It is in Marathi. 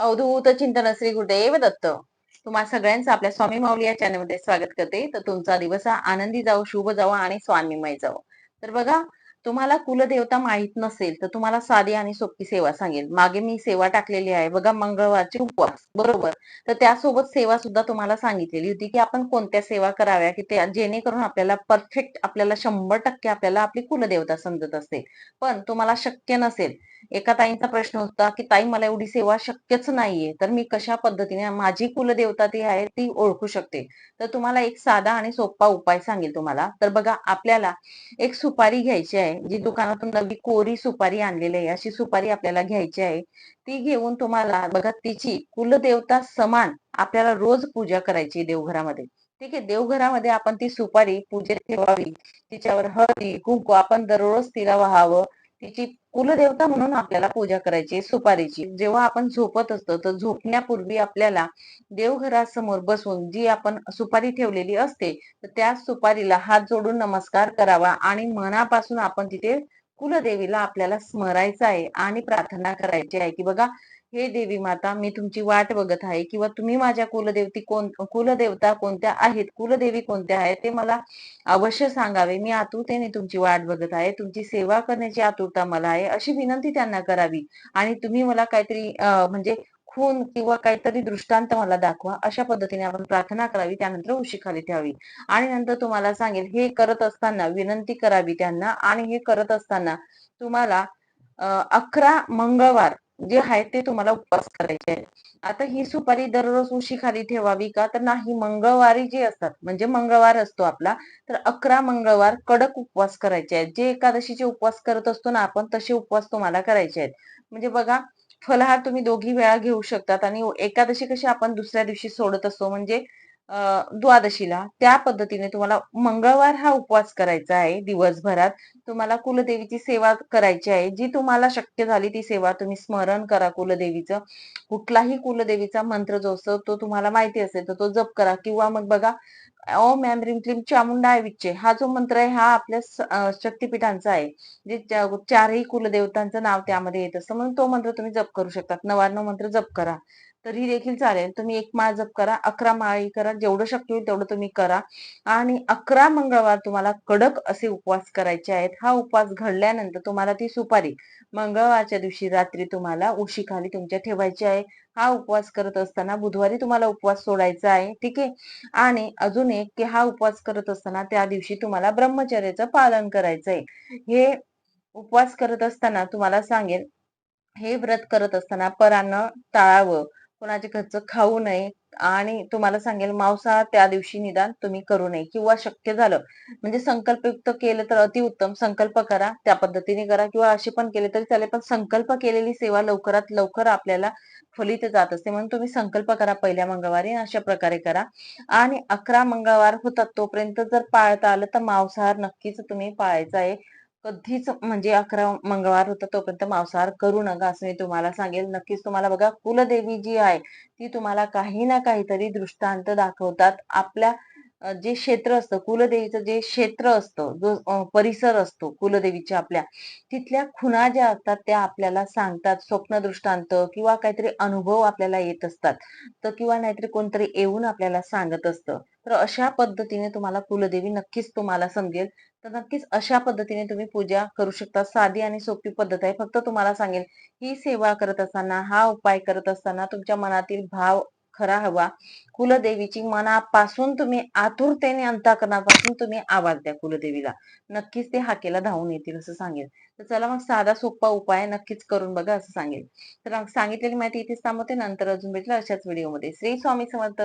अवधूत चिंतन श्री गुरुदेव दत्त. तुम्हा सगळ्यांचं आपल्या स्वामी माऊली या चॅनलमध्ये स्वागत करते. तर तुमचा दिवस हा आनंदी जावो शुभ जावो आणि स्वामीमय जावो. तर बघा तुम्हाला कुलदेवता माहीत नसेल तर तुम्हाला साधी आणि सोपी सेवा सांगेल मागे मी सेवा टाकलेली आहे. बघा मंगळवारची उपवास. बरोबर? तर त्यासोबत सेवा सुद्धा तुम्हाला सांगितलेली होती की आपण कोणत्या सेवा कराव्या की त्या जेणेकरून आपल्याला परफेक्ट आपल्याला शंभर टक्के आपल्याला आपली कुलदेवता समजत असेल. पण तुम्हाला शक्य नसेल. एका ताईंचा प्रश्न होता की ताई मला एवढी सेवा शक्यच नाहीये. तर मी कशा पद्धतीने माझी कुलदेवता ती आहे ती ओळखू शकते? तर तुम्हाला एक साधा आणि सोपा उपाय सांगेल तुम्हाला. तर बघा आपल्याला एक सुपारी घ्यायची आहे. जी दुकानातून नवी कोरी सुपारी आणलेली आहे अशी सुपारी आपल्याला घ्यायची आहे ती घेऊन तुम्हाला बघा तिची कुलदेवता समान आपल्याला रोज पूजा करायची देवघरामध्ये. ठीक आहे देवघरामध्ये आपण ती सुपारी पूजेत ठेवावी तिच्यावर हळदी कुंकू आपण दररोज तिला व्हावं तिची कुलदेवता म्हणून आपल्याला पूजा करायची सुपारीची. जेव्हा आपण झोपत असतो तर झोपण्यापूर्वी आपल्याला देवघरासमोर बसून जी आपण सुपारी ठेवलेली असते तर त्या सुपारीला हात जोडून नमस्कार करावा आणि मनापासून आपण तिथे कुलदेवीला आपल्याला स्मरायचं आहे आणि प्रार्थना करायची आहे की बघा हे देवी माता मी तुमची वाट बघत आहे किंवा तुम्ही माझ्या कुलदेवती कोण कुलदेवता कोणत्या आहेत कुलदेवी कोणत्या आहेत ते मला अवश्य सांगावे. मी आतुरतेने तुमची वाट बघत आहे तुमची सेवा करण्याची आतुरता मला आहे अशी विनंती त्यांना करावी. आणि तुम्ही मला काहीतरी म्हणजे खून किंवा काहीतरी दृष्टांत मला दाखवा अशा पद्धतीने आपण प्रार्थना करावी त्यानंतर उशी खाली ठेवावी. आणि नंतर तुम्हाला सांगेल हे करत असताना विनंती करावी त्यांना. आणि हे करत असताना तुम्हाला अकरा मंगळवार जे आहे ते तुम्हाला उपवास करायचे आहे आता ही सुपारी दररोज उशी खाली ठेवावी का? तर नाही मंगळवारी जे असतात म्हणजे मंगळवार असतो आपला तर अकरा मंगळवार कडक उपवास करायचे आहेत. जे एकादशीचे उपवास करत असतो ना आपण तसे उपवास तुम्हाला करायचे आहेत. म्हणजे बघा फलहार तुम्ही दोघी वेळा घेऊ शकतात आणि एकादशी कशी आपण दुसऱ्या दिवशी सोडत असतो म्हणजे द्वादशीला. त्या पद्धतीने तुम्हाला मंगळवार हा उपवास करायचा आहे दिवसभरात. तुम्हाला कुलदेवीची सेवा करायची आहे. जी तुम्हाला शक्य झाली ती सेवा तुम्ही स्मरण करा कुलदेवीचं. कुठलाही कुलदेवीचा मंत्र जो असतो तो तुम्हाला माहिती असेल तर तो जप करा. किंवा मग बघा ओम मॅम रिम क्लीम चामुंडा विच्चे. हा जो मंत्र आहे हा आपल्या शक्तीपीठांचा आहे. जे चारही कुलदेवतांचं नाव त्यामध्ये येत असतं. म्हणून तो मंत्र तुम्ही जप करू शकतात. नवान्न मंत्र जप करा. तरी देखील चालेल. तुम्ही एक माळ जप करा अकरा माळी करा जेवढं शक्य होईल तेवढं तुम्ही करा. आणि अकरा मंगळवार तुम्हाला कडक असे उपवास करायचे आहेत. हा उपवास घडल्यानंतर तुम्हाला ती सुपारी मंगळवारच्या दिवशी रात्री तुम्हाला उशीखाली तुमच्या ठेवायची आहे. हा उपवास करत असताना बुधवारी तुम्हाला उपवास सोडायचा आहे. ठीक आहे? आणि अजून एक की हा उपवास करत असताना त्या दिवशी तुम्हाला ब्रह्मचर्याचं पालन करायचं आहे हे उपवास करत असताना तुम्हाला सांगेल हे व्रत करत असताना परान्न टाळावं. कोणाचे घरचं खाऊ नये आणि तुम्हाला सांगेल मांसाहार त्या दिवशी निदान तुम्ही करू नये किंवा शक्य झालं म्हणजे संकल्पयुक्त केलं तर अतिउत्तम संकल्प करा त्या पद्धतीने करा किंवा असे पण केले तरी चालेल पण संकल्प केलेली सेवा लवकरात लवकर आपल्याला फलित जात असते. म्हणून तुम्ही संकल्प करा पहिल्या मंगळवारी अशा प्रकारे करा. आणि अकरा मंगळवार होतात तोपर्यंत जर पाळता आलं तर मांसाहार नक्कीच तुम्ही पाळायचा आहे. कधीच म्हणजे अकरा मंगळवार होता तोपर्यंत मांसाहार करू नका असं मी तुम्हाला सांगेल. नक्कीच तुम्हाला बघा कुलदेवी जी आहे ती तुम्हाला काही ना काहीतरी दृष्टांत दाखवतात. आपल्या जे क्षेत्र असतं कुलदेवीचं जे क्षेत्र असतं जो परिसर असतो कुलदेवीच्या आपल्या तिथल्या खुणा ज्या असतात त्या आपल्याला सांगतात स्वप्न दृष्टांत किंवा काहीतरी अनुभव आपल्याला येत असतात. तर किंवा नाहीतरी कोणतरी येऊन आपल्याला सांगत असतं. तर अशा पद्धतीने तुम्हाला कुलदेवी नक्कीच तुम्हाला समजेल. तर नक्कीच अशा पद्धतीने तुम्ही पूजा करू शकता. साधी आणि सोपी पद्धत आहे. फक्त तुम्हाला सांगेल ही सेवा करत असताना हा उपाय करत असताना तुमच्या मनातील भाव खरा हवा. कुलदेवीची मनापासून तुम्ही आतुरतेने अंतकरणापासून तुम्ही आवाज द्या कुलदेवीला. नक्कीच ते हाकेला धावून येतील असं सांगेल. तर चला मग साधा सोपा उपाय नक्कीच करून बघा असं सांगेल. तर सांगितलेली माहिती इथेच थांबवते. नंतर अजून भेटलं अशाच व्हिडिओमध्ये श्री स्वामी समर्थ.